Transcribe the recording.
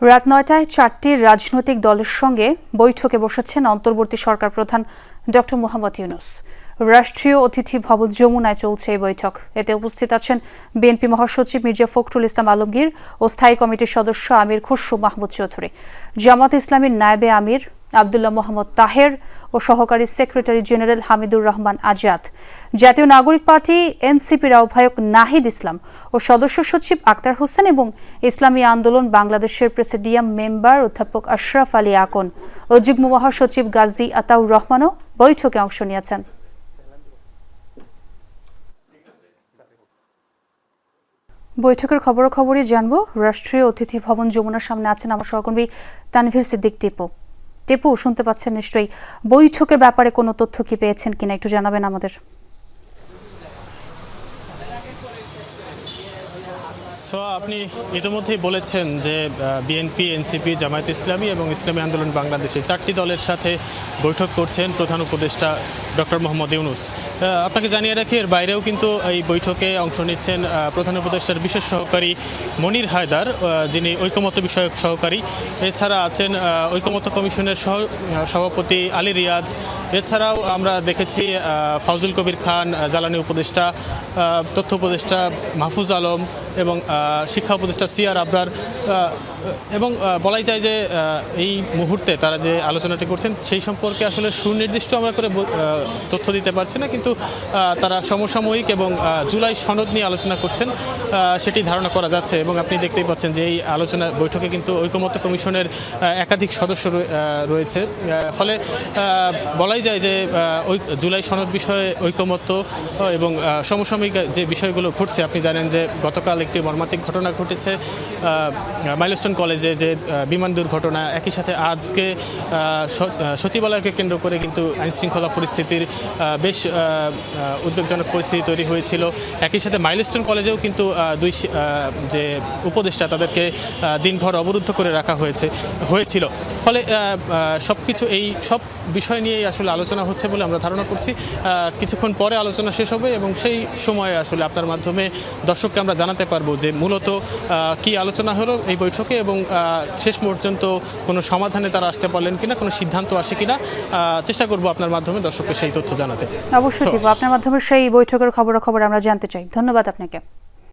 রাত নয়টায় চারটি রাজনৈতিক দলের সঙ্গে বৈঠকে বসেছেন অন্তর্বর্তী সরকার প্রধান ডক্টর মোহাম্মদ ইউনুস। রাষ্ট্রীয় অতিথি ভবন যমুনায় চলছে এই বৈঠক। এতে উপস্থিত আছেন বিএনপি মহাসচিব মির্জা ফখরুল ইসলাম আলমগীর ও স্থায়ী কমিটির সদস্য আমির খুরশু মাহমুদ চৌধুরী। জামাত ইসলামীর নায়েবে আমির আবদুল্লাহ মোহাম্মদ তাহের ও সহকারী secretary general Hamidur Rahman Azad. Jatiya Nagorik party এনসিপির আহ্বায়ক নাহিদ ইসলাম ও সদস্য সচিব আক্তার হোসেন এবং ইসলামী আন্দোলন বাংলাদেশের প্রেসিডিয়াম মেম্বার অধ্যাপক আশরাফ আলী আকন। ও যুগ্ম মহাসচিব গাজী আতাউর রহমানও বৈঠকে অংশ নিয়েছেন। বৈঠকের খবরাখবরই জানব। রাষ্ট্রীয় অতিথি ভবন যমুনার সামনে আছেন আমার সহকর্মী তানভীর সিদ্দিক টিপু। টিপু শুনতে পাচ্ছেন নিশ্চয়ই। বৈঠকের ব্যাপারে কোনো তথ্য কি পেয়েছেন কিনা একটু জানাবেন আমাদের। সো আপনি ইতিমধ্যেই বলেছেন যে বিএনপি এনসিপি জামায়াত ইসলামী এবং ইসলামী আন্দোলন বাংলাদেশে চারটি দলের সাথে বৈঠক করছেন প্রধান উপদেষ্টা ডক্টর মোহাম্মদ ইউনুস। আপনাকে জানিয়ে রাখি, এর বাইরেও কিন্তু এই বৈঠকে অংশ নিচ্ছেন প্রধান উপদেষ্টার বিশেষ সহকারী মনির হায়দার যিনি ঐকমত্য বিষয়ক সহকারী। এছাড়া আছেন ঐকমত্য কমিশনের সহ সভাপতি আলী রিয়াজ। এছাড়াও আমরা দেখেছি ফাউজুল কবির খান জ্বালানি উপদেষ্টা তথ্য উপদেষ্টা মাহফুজ আলম এবং শিক্ষা উপদেষ্টা সিআর আবরার এবং বলাই যায় যে এই মুহূর্তে তারা যে আলোচনাটি করছেন সেই সম্পর্কে আসলে সুনির্দিষ্ট আমরা করে তথ্য দিতে পারছি না, কিন্তু তারা সমসাময়িক এবং জুলাই সনদ নিয়ে আলোচনা করছেন সেটি ধারণা করা যাচ্ছে এবং আপনি দেখতেই পাচ্ছেন যে এই আলোচনা বৈঠকে কিন্তু ঐকমত্য কমিশনের একাধিক সদস্য রয়ে- রয়েছে ফলে বলাই যায় যে ঐ- জুলাই সনদ বিষয়ে ঐকমত্য এবং সমসাময়িক যে বিষয়গুলো ঘটছে, আপনি জানেন যে গতকাল একটি মর্মান্তিক ঘটনা ঘটেছে মাইলস্টোন কলেজে যে বিমান দুর্ঘটনা, একই সাথে আজকে সচিবালয়কে কেন্দ্র করে কিন্তু আইনশৃঙ্খলা পরিস্থিতির বেশ উদ্বেগজনক পরিস্থিতি তৈরি হয়েছিল। একই সাথে মাইলস্টোন কলেজেও কিন্তু দুই যে উপদেষ্টা তাদেরকে দিনভর অবরুদ্ধ করে রাখা হয়েছে, হয়েছিল। ফলে সব কিছু এই সব বিষয় নিয়েই আসলে আলোচনা হচ্ছে বলে আমরা ধারণা করছি। কিছুক্ষণ পরে আলোচনা শেষ হবে এবং সেই সময়ে আসলে আপনার মাধ্যমে দর্শককে আমরা জানাতে পারব যে মূলত কি আলোচনা হলো এই বৈঠকে এবং শেষ পর্যন্ত কোনো সমাধানে তারা আসতে পারলেন কিনা কোনো সিদ্ধান্ত আসে কিনা চেষ্টা করব আপনার মাধ্যমে দর্শককে সেই তথ্য জানাতে। অবশ্যই আপনার মাধ্যমে সেই বৈঠকের খবরাখবর আমরা জানতে চাই। ধন্যবাদ আপনাকে।